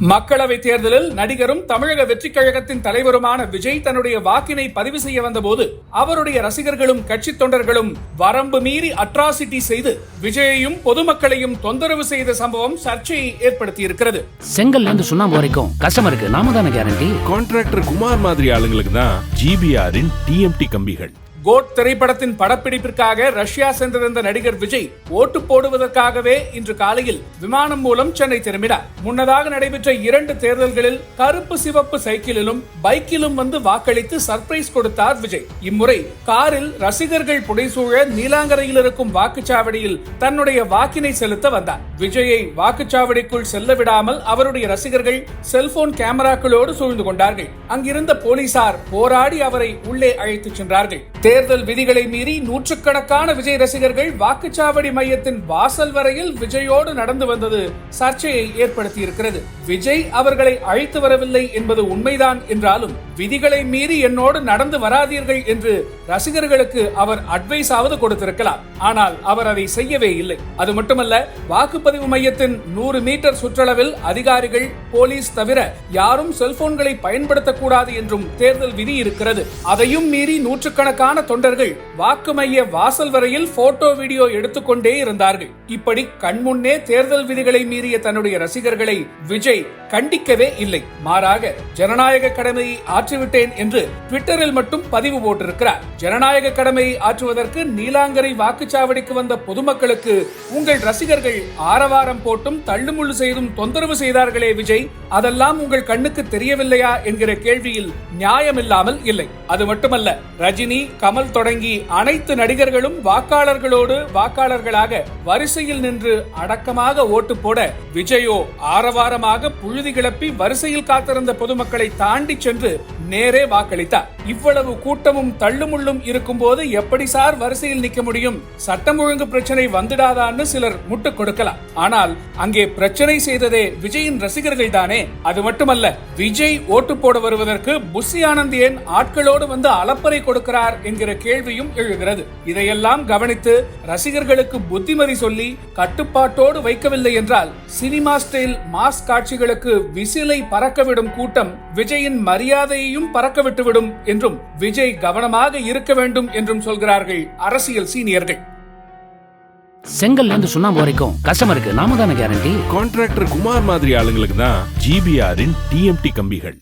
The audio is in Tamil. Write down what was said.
மக்களவை தேர்தலில் நடிகரும் தமிழக வெற்றிக் கழகத்தின் தலைவருமான விஜய் தன்னுடைய வாக்கினை பதிவு செய்ய வந்தபோது அவருடைய ரசிகர்களும் கட்சி தொண்டர்களும் வரம்பு மீறி அட்ராசிட்டி செய்து விஜயையும் பொதுமக்களையும் தொந்தரவு செய்த சம்பவம் சர்ச்சையை ஏற்படுத்தியிருக்கிறது. செங்கல்ல இருந்து சுண்ணாம்பு வரைக்கும் கஸ்டமருக்கு நாம தானே கேரண்டி கான்ட்ராக்டர் குமார் மாதிரி ஆளுங்களுக்கு தான் ஜிபிஆரின் டிஎம்டி கம்பிகள். கோட் திரைப்படத்தின் படப்பிடிப்பிற்காக ரஷ்யா சென்றிருந்த நடிகர் விஜய் ஓட்டு போடுவதற்காகவே இன்று காலையில் விமானம் மூலம் சென்னை திரும்பினார். முன்னதாக நடைபெற்ற இரண்டு தேர்தல்களில் கருப்பு சிவப்பு சைக்கிளிலும் பைக்கிலும் வந்து வாக்களித்து சர்ப்ரைஸ் கொடுத்தார் விஜய். இம்முறை காரில் ரசிகர்கள் புடைசூழ நீலாங்கரையில் இருக்கும் வாக்குச்சாவடியில் தன்னுடைய வாக்கினை செலுத்த வந்தார். விஜயை வாக்குச்சாவடிக்குள் செல்ல விடாமல் அவருடைய ரசிகர்கள் செல்போன் கேமராக்களோடு சூழ்ந்து கொண்டார்கள். அங்கிருந்த போலீசார் போராடி அவரை உள்ளே அழைத்துச் சென்றார்கள். தேர்தல் விதிகளை மீறி நூற்றுக்கணக்கான விஜய் ரசிகர்கள் வாக்குச்சாவடி மையத்தின் வாசல் வரையில் விஜயோடு நடந்து வந்தது சர்ச்சையை ஏற்படுத்தி இருக்கிறது விஜய் அவர்களை அழைத்து வரவில்லை என்பது உண்மைதான் என்றாலும் விதிகளை மீறி என்னோடு நடந்து வராதீர்கள் என்று ரசிகர்களுக்கு அவர் அட்வைஸ் ஆவது கொடுத்திருக்கலாம். ஆனால் அவர் அதை செய்யவே இல்லை. அது மட்டுமல்ல வாக்குப்பதிவு மையத்தின் நூறு மீட்டர் சுற்றளவில் அதிகாரிகள் போலீஸ் தவிர யாரும் செல்போன்களை பயன்படுத்தக்கூடாது என்றும் தேர்தல் விதி இருக்கிறது. அதையும் மீறி நூற்றுக்கணக்கான தொண்டர்கள் வாக்கு மைய வாசல் வரையில் போட்டோ வீடியோ எடுத்துக்கொண்டே இருந்தார்கள். இப்படி கண்முன்னே தேர்தல் விதிகளை மீறிய தன்னுடைய ரசிகர்களை விஜய் கண்டிக்கவே இல்லை. மாறாக ஜனநாயக கடமையை ஆற்றிவிட்டேன் என்று ட்விட்டரில் மட்டும் பதிவு போட்டிருக்கிறார். ஜனநாயக கடமையை ஆற்றுவதற்கு நீலாங்கரை வாக்குச்சாவடிக்கு வந்த பொதுமக்களுக்கு உங்கள் ரசிகர்கள் ஆரவாரம் போட்டும் தள்ளுமுள்ளு செய்தும் தொந்தரவு செய்தார்களே விஜய். அதெல்லாம் உங்கள் கண்ணுக்கு தெரியவில்லையா? என்கிற கேள்வியில் நியாயமில்லாமல் இல்லை. அது மட்டுமல்ல ரஜினி கமல் தொடங்கி அனைத்து நடிகர்களும் வாக்காளர்களோடு வாக்காளர்களாக வரிசையில் நின்று அடக்கமாக ஓட்டு போட விஜயோ ஆரவாரமாக புழுதி கிளப்பி வரிசையில் காத்திருந்த பொதுமக்களை தாண்டி சென்று நேரே வாக்களித்தார். இவ்வளவு கூட்டமும் தள்ளுமுள்ளும் இருக்கும் போது எப்படி சார் வரிசையில் நிக்க முடியும்? சட்டம் ஒழுங்கு பிரச்சனை வந்துடாதான்னு சிலர் முட்டு கொடுக்கலாம். ஆனால் அங்கே பிரச்சனை செய்ததே விஜயின் ரசிகர்கள் தானே? அது மட்டுமல்ல விஜய் ஓட்டு போட வருவதற்கு புஷி ஆனந்த் ஏன் ஆட்களோடு வந்து அலப்பறை கொடுக்கிறார் என்கிற கேள்வியும் எழுகிறது. இதையெல்லாம் கவனித்து ரசிகர்களுக்கு புத்திமதி சொல்லி கட்டுப்பாட்டோடு வைக்கவில்லை என்றால் சினிமா ஸ்டைல் மாஸ் காட்சிகளுக்கு விசிலை பறக்கவிடும் கூட்டம் விஜயின் மரியாதையையும் பறக்க விட்டுவிடும் என்றும் விஜய் கவனமாக இருக்க வேண்டும் என்றும் சொல்கிறார்கள் அரசியல் சீனியர்கள். செங்கல்ல இருந்து சுண்ணாம்பு வரைக்கும் கஸ்டமருக்கு நாம தானே கேரண்டி கான்ட்ராக்டர் குமார் மாதிரி ஆளுங்களுக்கு தான் ஜிபிஆரின் டிஎம்டி கம்பிகள்.